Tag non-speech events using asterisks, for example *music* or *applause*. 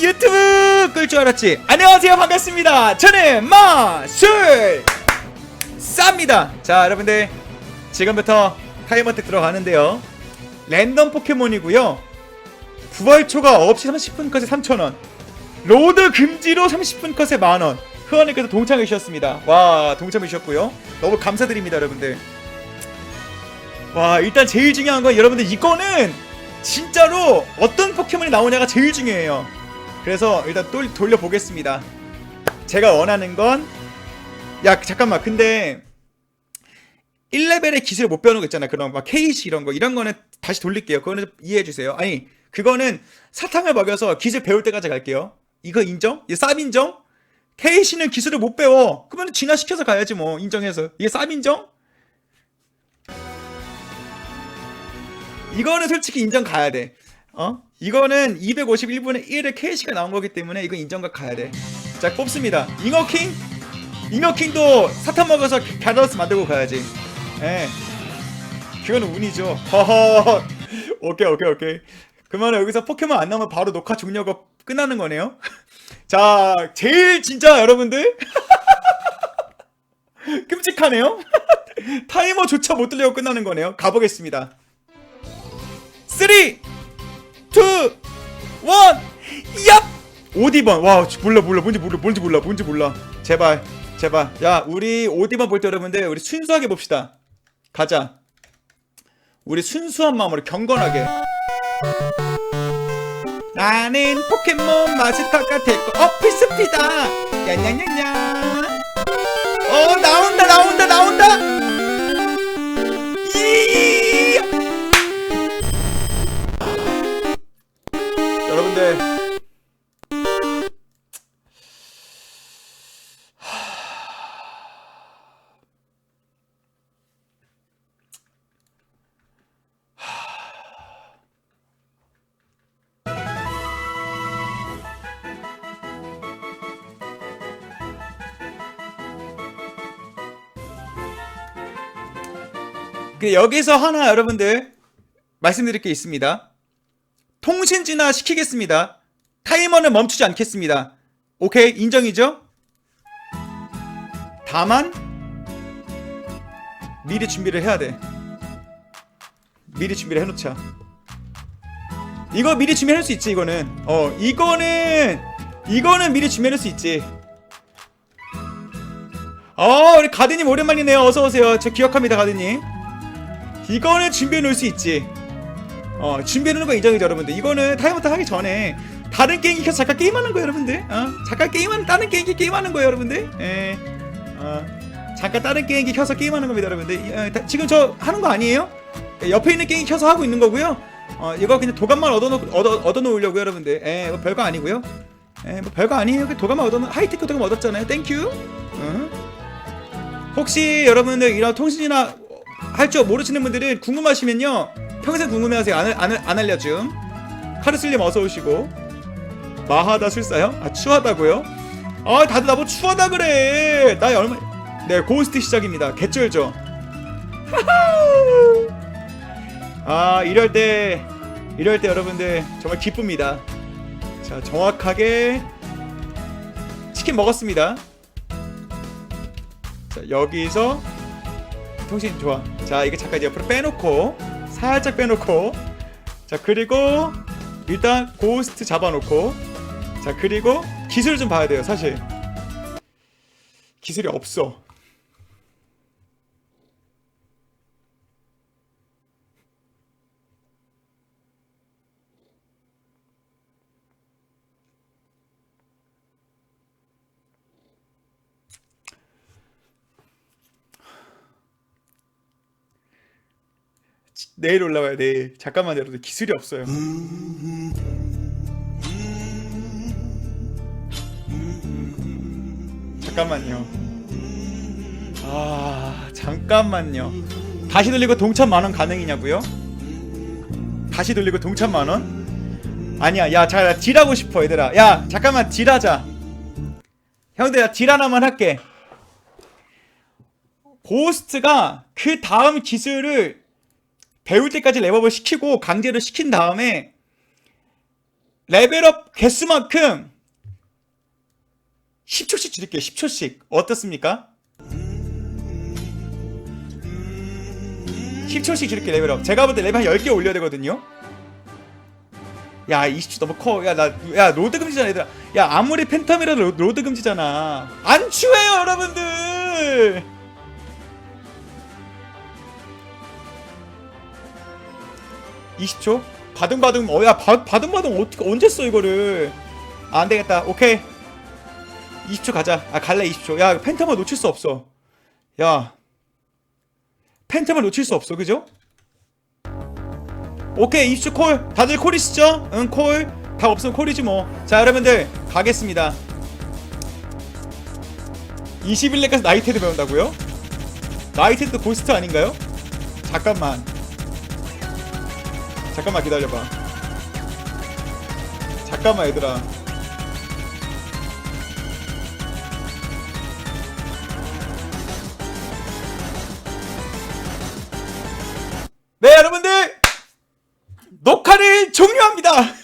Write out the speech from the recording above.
유튜브 끌 줄 알았지? 안녕하세요. 반갑습니다. 저는 마술 쌉니다. 자 여러분들. 지금부터 타이머택 들어가는데요. 랜덤 포켓몬이고요. 부활초가 없이 30분 컷에 3,000원. 로드 금지로 30분 컷에 만원. 흐원님께서 동참해 주셨습니다. 와 동참해 주셨고요. 너무 감사드립니다 여러분들. 와 일단 제일 중요한 건 여러분들 이거는 진짜로 어떤 포켓몬이 나오냐가 제일 중요해요 그래서 일단 또 돌려보겠습니다 제가 원하는 건 야 잠깐만 근데 1레벨의 기술 못 배우는 거 있잖아 그런 막 케이시 이런 거 이런 거는 다시 돌릴게요 그거는 좀 이해해 주세요 아니 그거는 사탕을 먹여서 기술 배울 때까지 갈게요 이거 인정? 이게 쌉 인정? 케이시는 기술을 못 배워 그러면 진화시켜서 가야지 뭐 인정해서 이게 쌉 인정? 이거는 솔직히 인정 가야 돼. 어? 이거는 251분의 1의 KC가 나온 거기 때문에 이건 인정각 가야 돼. 자, 뽑습니다. 잉어킹? 잉어킹도 사탕 먹어서 갸더스 만들고 가야지. 예. 그거는 운이죠. 허허. 오케이, 오케이, 오케이. 그러면 여기서 포켓몬 안 나오면 바로 녹화 종료가 끝나는 거네요. *laughs* 자, 제일 진짜 여러분들 *laughs* 끔찍하네요. *laughs* 타이머조차 못 들려고 끝나는 거네요. 가보겠습니다. 3 2 1 얍! 오디번 와 몰라 몰라. 뭔지 몰라 뭔지 몰라 뭔지 몰라. 제발 제발. 야 우리 오디번 볼 때 여러분들 우리 순수하게 봅시다. 가자. 우리 순수한 마음으로 경건하게. 나는 포켓몬 마스터가 될 거 어피스피다. 야냐냐냐 어 나온다 나온다 나온다 여러분들 근데 여기서 하나 여러분들 말씀드릴 게 있습니다. 통신 진화 시키겠습니다. 타이머는 멈추지 않겠습니다. 오케이 인정이죠? 다만 미리 준비를 해야 돼. 미리 준비를 해놓자. 이거 미리 준비할 수 있지 이거는. 어 이거는 이거는 미리 준비할 수 있지. 어 우리 가드님 오랜만이네요. 어서 오세요. 저 기억합니다 가드님. 이거는 준비해 놓을 수 있지. 어 준비해놓는 거 인정이죠 여러분들. 이거는 타이머터 하기 전에 다른 게임기 켜서 잠깐 게임하는 거예요 여러분들. 어? 잠깐 게임하는 다른 게임기 게임하는 거예요 여러분들. 예. 어 잠깐 다른 게임기 켜서 게임하는 겁니다 여러분들. 어, 다- 지금 저 하는 거 아니에요? 예, 옆에 있는 게임 켜서 하고 있는 거고요. 어 이거 그냥 도감만 얻어 놓 얻어 얻어 놓으려고 여러분들. 예, 뭐 별거 아니고요. 예, 뭐 별거 아니에요. 그냥 도감만 얻어 놓 하이테크 도감 얻었잖아요. 땡큐 어? 혹시 여러분들 이런 통신이나 할 줄 모르시는 분들은 궁금하시면요 평생 궁금해하세요. 안, 안, 안 알려줌. 카르슬님 어서 오시고. 마하다 술사요? 아 추하다고요? 아 다들 나보고 추하다 그래. 나 얼마 네 고스트 시작입니다. 개쩔죠. *laughs* 아 이럴 때 이럴 때 여러분들 정말 기쁩니다. 자 정확하게 치킨 먹었습니다. 자 여기서 통신 좋아. 자, 이게 잠깐 옆으로 빼놓고 살짝 빼놓고 자 그리고 일단 고스트 잡아놓고 자 그리고 기술 좀 봐야 돼요. 사실 기술이 없어. 내일 올라와요. 내일. 잠깐만 여러분들 기술이 없어요. 잠깐만요. 아 잠깐만요. 다시 돌리고 동천 만원 가능이냐고요? 다시 돌리고 동천 만원? 아니야. 야, 자, 딜하고 싶어, 얘들아. 야, 잠깐만 딜하자. 형들, 나딜 하나만 할게. 고스트가 그 다음 기술을 배울 때까지 레벨업을 시키고 강제로 시킨 다음에 레벨업 개수만큼 10초씩 줄일게요. 10초씩. 어떻습니까? 10초씩 줄일게 레벨업. 제가 볼 때 레벨 한 10개 올려야 되거든요. 야, 20초 너무 커. 야, 나, 야, 로드 금지잖아, 얘들아. 야, 아무리 팬텀이라도 로- 로드 금지잖아. 안 추해요, 여러분들! (20초) 바둥바둥 어야 바둥바둥 어떻게 언제 써 이거를? 아, 안 되겠다. 오케이. 20초 가자. 아 갈래 20초. 야 팬텀을 놓칠 수 없어. 야. 팬텀을 놓칠 수 없어 그죠? 오케이 20초 콜. 다들 콜이시죠? 응콜다 없으면 콜이지 뭐자 여러분들 가겠습니다. 21렙까지 나이테드 배운다고요? 나이테드 고스트 아닌가요? 잠깐만 잠깐만 기다려봐. 잠깐만 얘들아. 네 여러분들! 녹화를 종료합니다